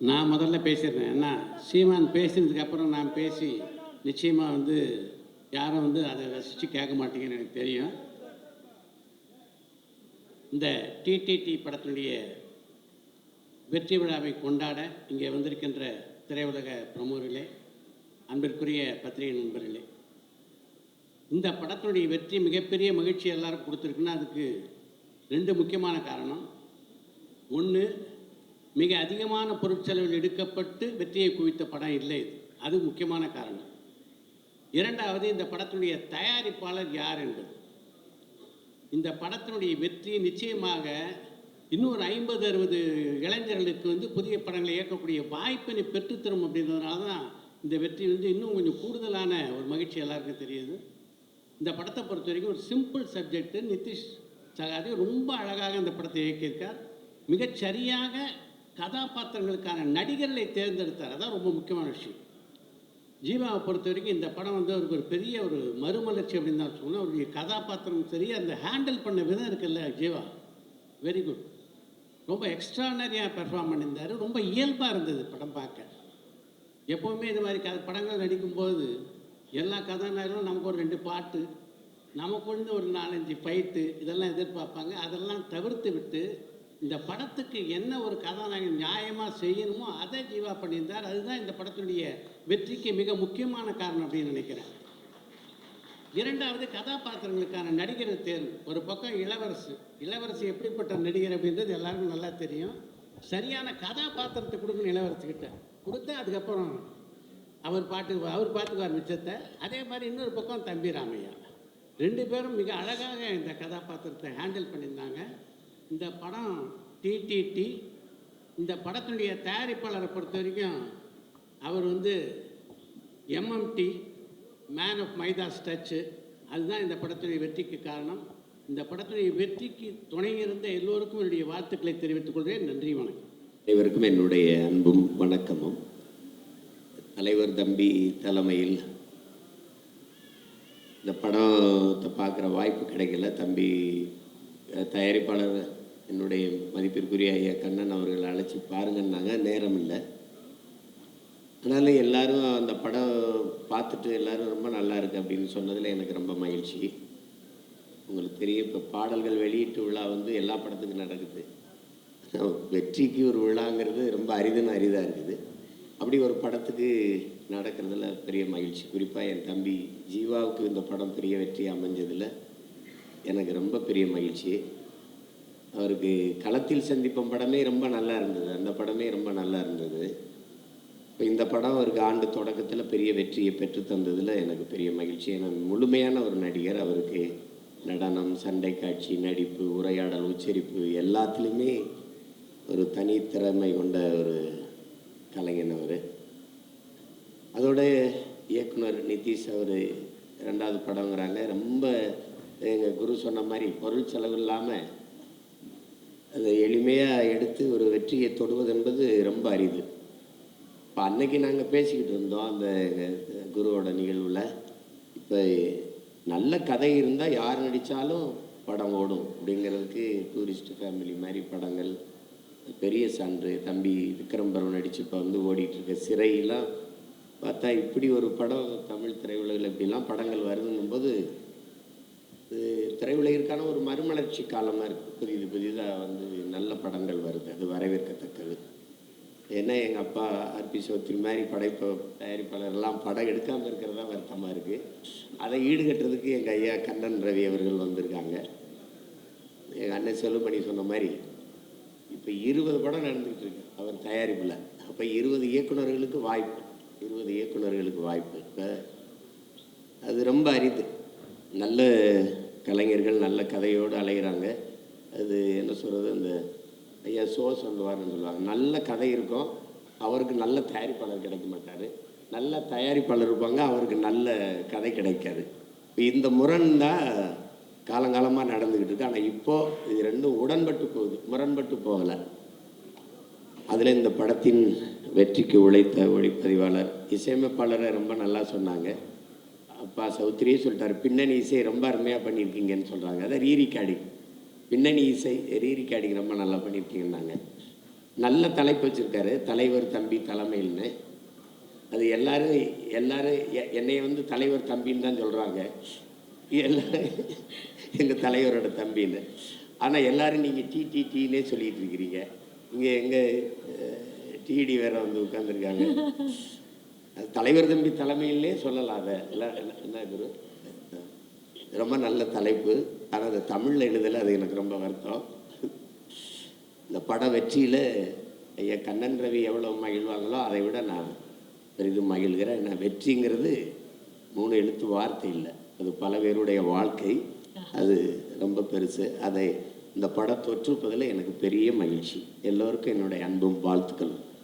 நான் முதல்ல பேசிடுறேன். என்ன சீமான் பேசினதுக்கு அப்புறம் நான் பேசி நிச்சயமாக வந்து யாரும் வந்து அதை ரசித்து கேட்க மாட்டீங்கன்னு எனக்கு தெரியும். இந்த டிடிடி படத்தினுடைய வெற்றி விழாவை கொண்டாட இங்கே வந்திருக்கின்ற திரையுலக பிரமுகர்களே அன்பிற்குரிய பத்திரிகை நண்பர்களே இந்த படத்தினுடைய வெற்றி மிகப்பெரிய மகிழ்ச்சி எல்லாரும் கொடுத்துருக்குன்னா அதுக்கு ரெண்டு முக்கியமான காரணம். ஒன்று மிக அதிகமான பொருட்செலவில் எடுக்கப்பட்டு வெற்றியை குவித்த படம் இல்லை இது. அது முக்கியமான காரணம். இரண்டாவது இந்த படத்தினுடைய தயாரிப்பாளர் யார் என்பது. இந்த படத்தினுடைய வெற்றி நிச்சயமாக இன்னும் ஒரு ஐம்பது அறுபது இளைஞர்களுக்கு வந்து புதிய படங்களை இயக்கக்கூடிய வாய்ப்பினை பெற்றுத்தரும் அப்படின்றதுனால தான் இந்த வெற்றி வந்து இன்னும் கொஞ்சம் கூடுதலான ஒரு மகிழ்ச்சி எல்லாருக்கும் தெரியுது. இந்த படத்தை பொறுத்த வரைக்கும் ஒரு சிம்பிள் சப்ஜெக்ட் நிதிஷ் சகாதி ரொம்ப அழகாக இந்த படத்தை இயக்கியிருக்கார். மிகச்சரியாக கதாபாத்திரங்களுக்கான நடிகர்களை தேர்ந்தெடுத்தார். அதான் ரொம்ப முக்கியமான விஷயம். ஜீவாவை பொறுத்த வரைக்கும் இந்த படம் வந்து அவருக்கு ஒரு பெரிய ஒரு மறுமலர்ச்சி அப்படின்னு தான் சொல்லணும். அவருடைய கதாபாத்திரம் சரி அந்த ஹேண்டில் பண்ண விதம் இருக்குல்ல ஜீவா. வெரி குட் ரொம்ப எக்ஸ்ட்ரானரியாக பெர்ஃபார்ம் பண்ணியிருந்தார். ரொம்ப இயல்பாக இருந்தது படம் பார்க்க. எப்போவுமே இது மாதிரி க படங்கள் நடிக்கும்போது எல்லா கதாநாயகரும் நமக்கு ஒரு ரெண்டு பாட்டு நமக்கு வந்து ஒரு நாலஞ்சு ஃபைட்டு இதெல்லாம் எதிர்பார்ப்பாங்க. அதெல்லாம் தவிர்த்து விட்டு இந்த படத்துக்கு என்ன ஒரு கதாநாயகன் நியாயமாக செய்யணுமோ அதை ஜீவா பண்ணியிருந்தார். அதுதான் இந்த படத்துடைய வெற்றிக்கு மிக முக்கியமான காரணம் அப்படின்னு நினைக்கிறேன். இரண்டாவது கதாபாத்திரங்களுக்கான நடிகர் தேர்வு. ஒரு பக்கம் இளவரசு. இளவரசு எப்படிப்பட்ட நடிகர் அப்படின்றது எல்லாருக்கும் நல்லா தெரியும். சரியான கதாபாத்திரத்தை கொடுக்கணும் இளவரசுக்கிட்ட. கொடுத்தா அதுக்கப்புறம் அவர் பாட்டு அவர் பார்த்துக்குவார் மிச்சத்தை. அதே மாதிரி இன்னொரு பக்கம் தம்பி ராமையா. ரெண்டு பேரும் மிக அழகாக இந்த கதாபாத்திரத்தை ஹேண்டில் பண்ணியிருந்தாங்க. இந்த படம் டிடிடி இந்த படத்தினுடைய தயாரிப்பாளரை பொறுத்த வரைக்கும் அவர் வந்து எம்எம்டி மேன் ஆஃப் மைதாஸ் டச்சு அதுதான் இந்த படத்துடைய வெற்றிக்கு காரணம். இந்த படத்துடைய வெற்றிக்கு துணை இருந்த எல்லோருக்கும் என்னுடைய வாழ்த்துக்களை தெரிவித்துக் கொள்கிறேன். நன்றி வணக்கம். அனைவருக்கும் என்னுடைய அன்பும் வணக்கமும். தலைவர் தம்பி தலைமையில் இந்த படத்தை பார்க்குற வாய்ப்பு கிடைக்கல. தம்பி தயாரிப்பாளர் என்னுடைய மதிப்பிற்குரிய ஐயா கண்ணன் அவர்கள் அழைச்சி பாருங்கன்னாங்க. நேரம் இல்லை அதனால் எல்லாரும் அந்த படம் பார்த்துட்டு எல்லோரும் ரொம்ப நல்லா இருக்குது அப்படின்னு சொன்னதில் எனக்கு ரொம்ப மகிழ்ச்சி. உங்களுக்கு தெரியும் இப்போ பாடல்கள் வெளியீட்டு விழா வந்து எல்லா படத்துக்கும் நடக்குது. வெற்றிக்கு ஒரு விழாங்கிறது ரொம்ப அரிதுன்னு அரிதாக இருக்குது. அப்படி ஒரு படத்துக்கு நடக்கிறதுல பெரிய மகிழ்ச்சி. குறிப்பாக என் தம்பி ஜீவாவுக்கு இந்த படம் பெரிய வெற்றி அமைஞ்சதில் எனக்கு ரொம்ப பெரிய மகிழ்ச்சி. அவருக்கு களத்தில் சந்திப்போம் படமே ரொம்ப நல்லா இருந்தது. அந்த படமே ரொம்ப நல்லா இருந்தது. இப்போ இந்த படம் அவருக்கு ஆண்டு தொடக்கத்தில் பெரிய வெற்றியை பெற்று தந்ததில் எனக்கு பெரிய மகிழ்ச்சி. ஏன்னா முழுமையான ஒரு நடிகர். அவருக்கு நடனம் சண்டை காட்சி நடிப்பு உரையாடல் உச்சரிப்பு எல்லாத்துலேயுமே ஒரு தனித்திறமை கொண்ட ஒரு கலைஞன் அவர். அதோட இயக்குனர் நிதிஷ் அவர் ரெண்டாவது படங்கிறாங்க ரொம்ப எங்கள் குரு சொன்ன மாதிரி பொருள் செலவு இல்லாமல் அதை எளிமையாக எடுத்து ஒரு வெற்றியை தொடுவது என்பது ரொம்ப அரிது. இப்போ அன்னைக்கு நாங்கள் பேசிக்கிட்டு இருந்தோம் அந்த குருவோட நிகழ்வில். இப்போ நல்ல கதை இருந்தால் யார் நடித்தாலும் படம் ஓடும் அப்படிங்கிறதுக்கு டூரிஸ்ட் ஃபேமிலி மாதிரி படங்கள் பெரிய சான்று தம்பி விக்ரம் பருவம் நடித்து இப்போ வந்து ஓடிட்டுருக்க சிறையெல்லாம் பார்த்தா இப்படி ஒரு படம் தமிழ் திரையுலகில் இப்படிலாம் படங்கள் வருதுங்கும்போது திரையுலகிற்கான ஒரு மறுமலர்ச்சி காலமாக இருக்குது புதிது புதிதாக வந்து நல்ல படங்கள் வருது. அது வரவேற்கத்தக்கது. ஏன்னா எங்கள் அப்பா ஆர்பி சௌத்ரி மாதிரி படைப்பு தயாரிப்பாளர்லாம் படம் எடுக்காமல் இருக்கிறது தான் வருத்தமாக இருக்குது அதை ஈடுகட்டுறதுக்கு எங்கள் ஐயா கண்ணன் ரவி அவர்கள் வந்திருக்காங்க. எங்கள் அண்ணன் செல்லுமணி சொன்ன மாதிரி இப்போ இருபது படம் நடந்துக்கிட்டு இருக்கு அவர் தயாரிப்பில். அப்போ இருபது இயக்குனர்களுக்கு வாய்ப்பு. இருபது இயக்குனர்களுக்கு வாய்ப்பு. இப்போ அது ரொம்ப அரிது. நல்ல கலைஞர்கள் நல்ல கதையோடு அலைகிறாங்க அது என்ன சொல்கிறது அந்த ஐயா சோ சொல்லுவார்னு சொல்லுவாங்க. நல்ல கதை இருக்கும். அவருக்கு நல்ல தயாரிப்பாளர் கிடைக்க மாட்டார். நல்ல தயாரிப்பாளர் இருப்பாங்க. அவருக்கு நல்ல கதை கிடைக்காது. இந்த முரண் தான் காலங்காலமாக நடந்துக்கிட்டு இருக்கு. ஆனால் இப்போது இது ரெண்டும் உடன்பட்டு போகுது. முரண்பட்டு போகலை. அதில் இந்த படத்தின் வெற்றிக்கு உழைத்த ஒளிப்பதிவாளர் இசையமைப்பாளரை ரொம்ப நல்லா சொன்னாங்க. அப்பா சௌத்ரியே சொல்லிட்டாரு பின்னணி இசை ரொம்ப அருமையாக பண்ணியிருக்கீங்கன்னு சொல்கிறாங்க அதை ரீரிக்காடி பின்னணி இசை ரீ ரொம்ப நல்லா பண்ணியிருக்கீங்கன்னாங்க. நல்ல தலைப்பு வச்சுருக்காரு தலைவர் தம்பி தலைமையில்னு. அது எல்லோரும் எல்லாரும் எ- என்னைய வந்து தலைவர் தம்பின்னு தான் சொல்கிறாங்க எல்லோரும் எங்கள் தலைவரோட தம்பின்னு. ஆனால் எல்லாரும் நீங்கள் டி டி டீனே சொல்லிகிட்டு இருக்கிறீங்க. இங்கே எங்கள் டிடி வேறு வந்து உட்காந்துருக்காங்க தலைவர் தம்பி தலைமையிலே சொல்லலாம் அதை. என்ன- குரு? ரொம்ப நல்ல தலைப்பு. ஆனால் அது தமிழில் எழுதலை அது எனக்கு ரொம்ப வருத்தம். இந்த பட வெற்றியில் ஐயா கண்ணன் ரவி எவ்வளோ மகிழ்வாங்களோ அதை விட நான் பெரிதும் மகிழ்கிறேன். நான் வெற்றிங்கிறது மூணு எழுத்து வார்த்தை இல்லை. அது பல பேருடைய வாழ்க்கை. அது ரொம்ப பெருசு. அதை இந்த பட தொற்றுப்பதில் எனக்கு பெரிய மகிழ்ச்சி. எல்லோருக்கும் என்னுடைய அன்பும் வாழ்த்துக்களும்.